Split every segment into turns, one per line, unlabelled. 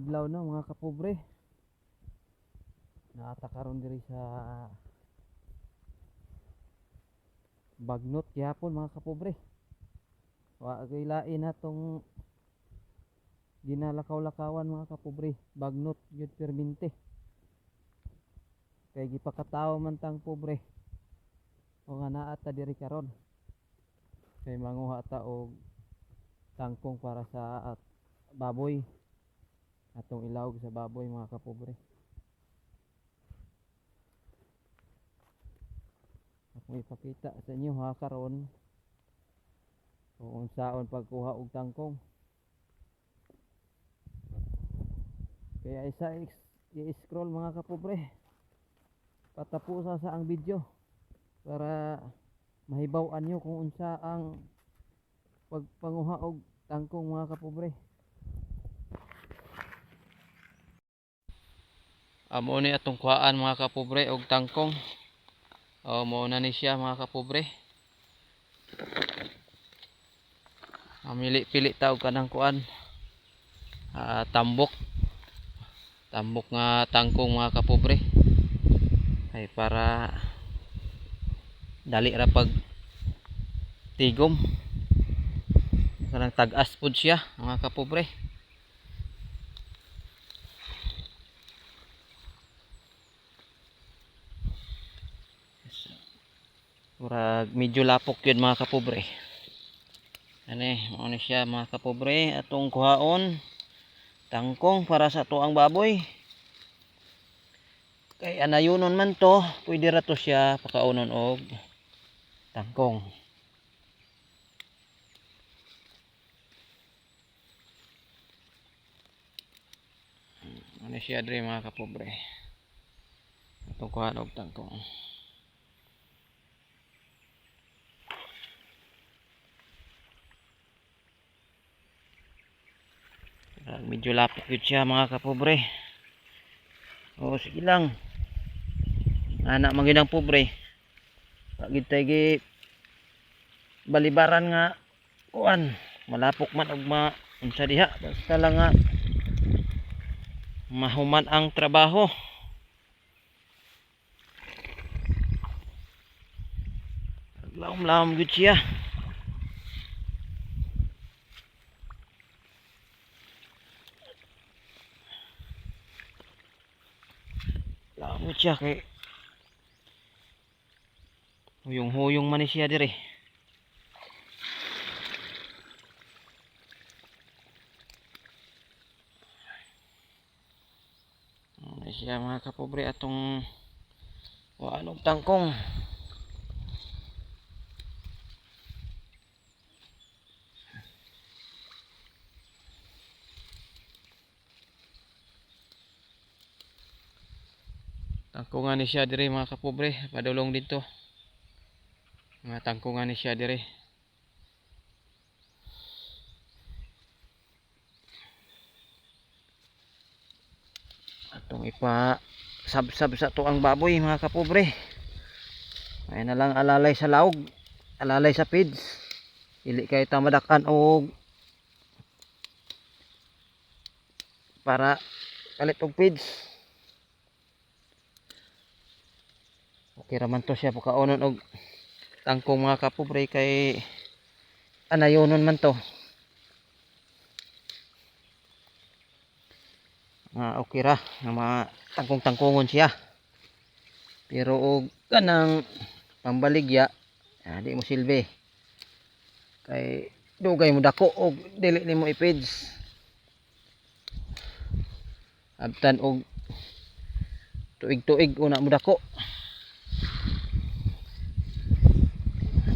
adlaw na mga kapobre. Naata karon diri sa Bagnot gihapon mga kapobre. Wa lain atong ginalakaw-lakawan mga kapobre. Bagnot gyud perminte. Kay gipakatawo man tang pobre. O nga naa ta diri karon. Kay manguha ta og tangkong para sa at baboy atong ilawog sa baboy mga kapobre. Akong ipakita sa inyo ha karon. Kung unsaon pagkuha og tangkong. Kaya isa i-scroll mga kapobre. Patapusa sa ang video. Para mahibaw-an nyo kung unsa ang pagpanguha og tangkong mga kapobre Amo ni atong kuhaan mga kapobre og tangkong. O mo na ni siya mga kapobre. Amili pili ta og kanang kuan. Ah, tambok. Tambok nga tangkong mga kapobre. Ay para dali ra pag tigom. Kanang tag-as pud siya mga kapobre. Murag medyo lapok yun mga kapobre. Ani, mao ni siya mga kapobre atong kuhaon tangkong para sa tuang baboy. Kay anayunon man to, pwede ra to siya pakaunon og tangkong. Ano siya dre mga kapobre. Atong kuhaan og tangkong. Ah, medyo lapok yun siya mga kapobre. O sige lang. Anak magandang pobre. Pagid tayo balibaran nga kuan malapok man og ma unsa diha. Basta lang nga mahuman ang trabaho. Lawom-lawom gud siya. Lamot siya kay Huyong-huyong man siya dire. Ano siya mga kapobre atong waanog tangkong. Tangkungan ni siya dire mga kapobre, padulong dito. Mga tangkungan ni siya dire. Atong ipa sab-sab sa tuang baboy mga kapobre. Ay na lang alalay sa laog, alalay sa feeds. Dili kay ta madakan og para kalit og feeds. Okay raman to siya pagkaonon og tangkong mga kapobre kay anayonon man to. Nga okay ra nga mga tangkong-tangkongon siya. Pero og kanang pambaligya ah, di mo silbi. Kay dugay mo dako og dili nimo ipids. Abtan og tuig-tuig una mo dako.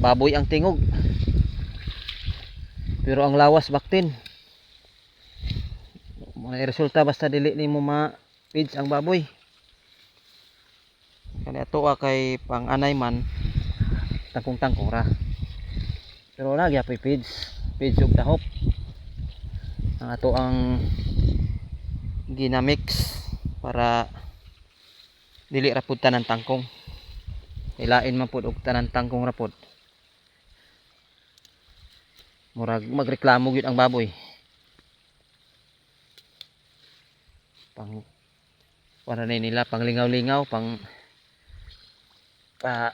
Baboy ang tingog. Pero ang lawas baktin. May resulta basta dili nimo ma feeds ang baboy. Kani ato kay pang anay man tangkong tangkong ra pero na gyapon feeds. Feeds ug tahop ang ato ang ginamix para dili ra pud tanan tangkong. Ilain man pud og tanan tangkong ra pud murag magreklamo gyud ang baboy. Para na nila pang lingaw-lingaw pang pa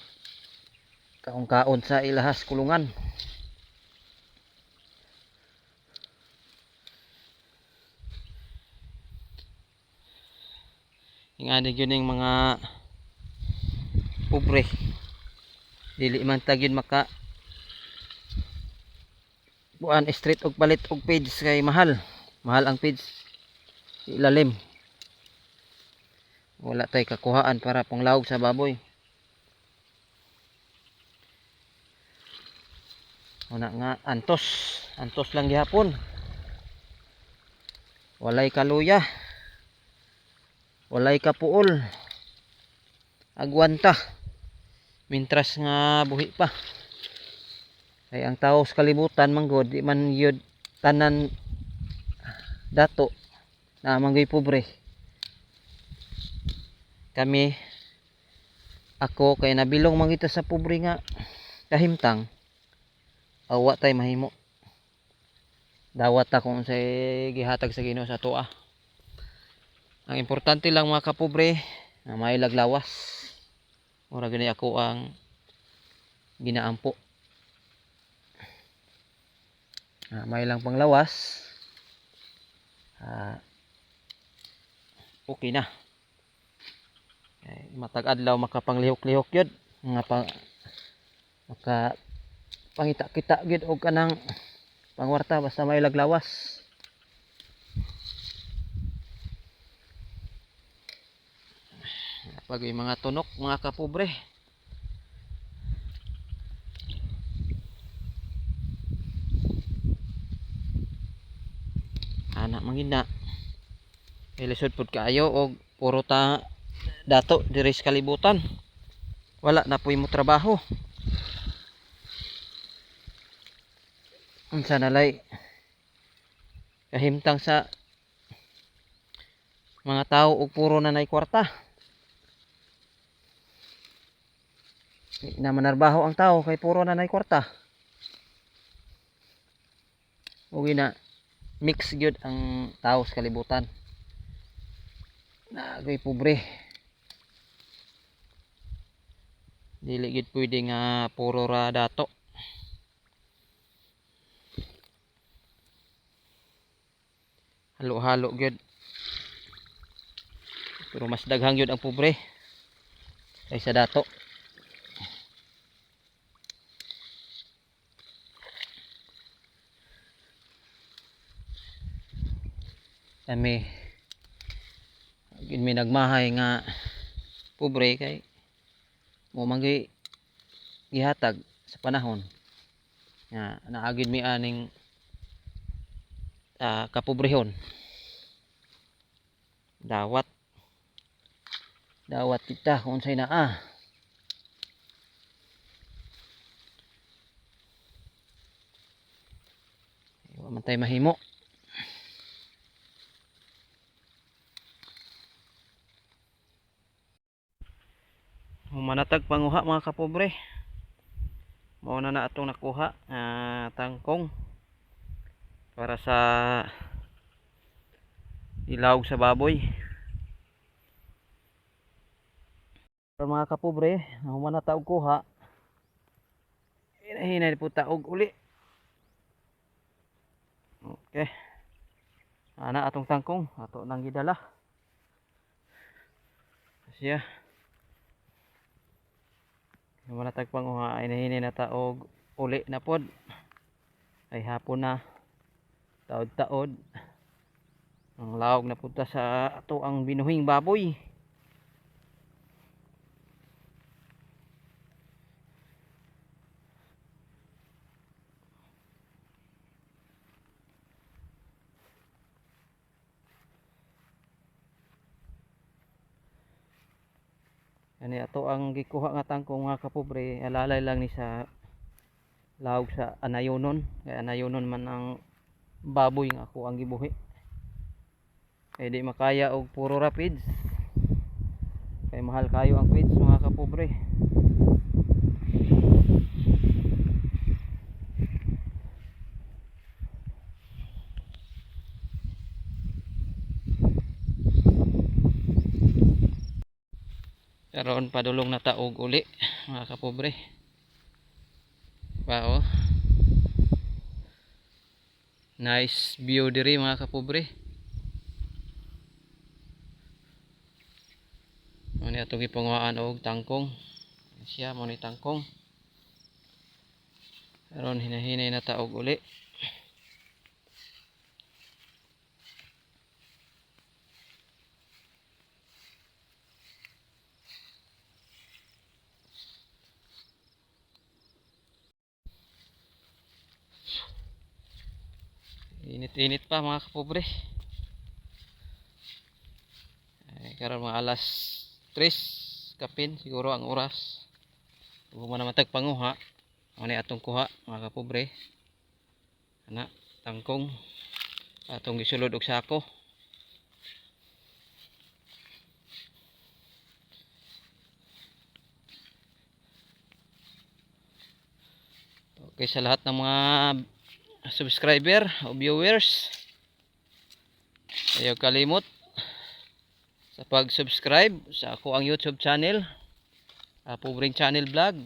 kaon-kaon sa ilahas kulungan. Ingani yun yung mga pobre. Dili man tagin maka buan street og palit og page kay mahal. Mahal ang page. Ilalim. Wala tay kakuhaan para panglawog sa baboy. Una nga antos. Antos lang gihapon. Walay kaluya. Walay kapuol. Agwanta. Mintras nga buhi pa ay ang tao sa kalibutan manggod di man yun tanan dato na manggoy pobre. Kami ako kay nabilong mangita sa pobre nga kahimtang awa tay mahimo. Dawat ta kung sa gihatag sa Ginoo sa tuwa. Ang importante lang mga kapobre na may laglawas. Mura gani ako ang ginaampo Ah, may lang panglawas. Ah, okay na. Eh, matag adlaw makapanglihok-lihok yun. Nga pa, maka pangita-kita yun o kanang pangwarta basta may laglawas. Pag mga tunok, mga kapobre. Mangina ilisod pud kaayo og puro ta dato diri sa kalibutan. Wala na po mo trabaho. Unsa nalay kahimtang sa mga tao og puro na nay kwarta. Na manarbaho ang tao kay puro na nay kwarta. Uwi na mix gyud ang tao sa kalibutan. Nagoy pobre. Dili gyud pwede nga puro ra dato. Halo-halo gyud. Pero mas daghang gyud ang pobre kaysa dato kami gid mi nagmahay nga pobre kay mo manggi gihatag sa panahon. Nga naagid mi aning ah, kapobrehon. Dawat. Dawat kita unsay naa? Wa man tay mahimo manatag panguha mga kapobre. Mao na na atong nakuha ah, tangkong para sa ilawog sa baboy. Para mga kapobre humana taog kuha. Hinahinay po taog uli. Okay. Ana atong tangkong ato nang gidala. Siya wala tagpang uha ay na taog uli na pod. Ay hapon na. Taod-taod. Ang lawag na punta sa ato ang binuhing baboy Ani ato ang gikuha nga tangkong nga kapobre alalay lang ni sa lawog sa anayonon kay anayonon man ang baboy nga ako ang gibuhi. Kay di makaya og puro rapids. Kay mahal kayo ang feeds mga kapobre karon padulong na taog uli mga kapobre. Wow nice view diri mga kapobre. Muni atong ipanguhaan og tangkong. Siya mo ni tangkong. Karon hinahinay na taog uli Init-init pa mga kapobre. Ay, karon mga alas 3 kapin siguro ang oras. Kung man naman tagpanguha, ano atong kuha mga kapobre. Ana, tangkong atong gisulod og sako. Okay sa lahat ng mga subscriber o viewers. Ayaw kalimot sa pag-subscribe sa ako ang YouTube channel uh, Pobring Channel Vlog.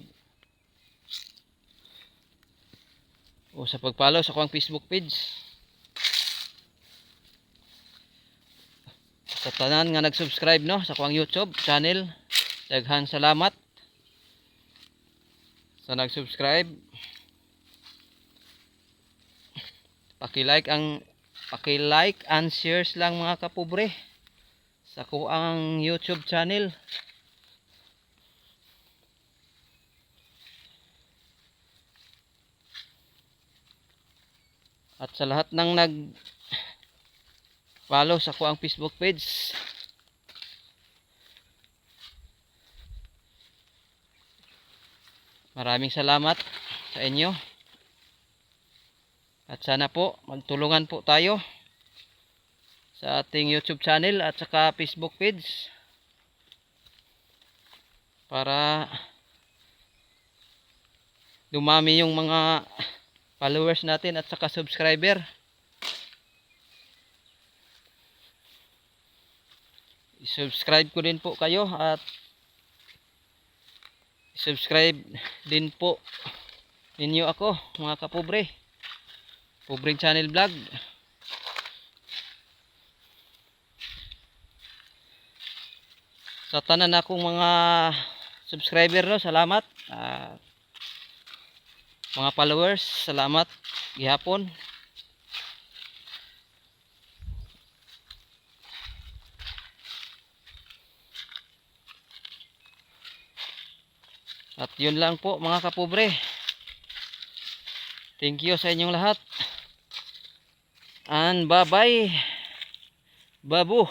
O sa pag-follow sa ako ang Facebook page. Sa tanan nga nag-subscribe no sa ako ang YouTube channel. Daghang salamat sa nag-subscribe Paki-like ang paki-like and shares lang mga kapobre sa ko ang YouTube channel. At sa lahat ng nag follow sa ko ang Facebook page. Maraming salamat sa inyo. At sana po magtulungan po tayo sa ating YouTube channel at saka Facebook page para dumami yung mga followers natin at saka subscriber. I-subscribe ko din po kayo at subscribe din po ninyo ako mga kapobre. Pobreng Channel Vlog. Sa tanan akong mga subscriber no, salamat. Ah, mga followers, salamat gihapon. At yun lang po mga kapobre. Thank you sa inyong lahat. And bye-bye. Babu.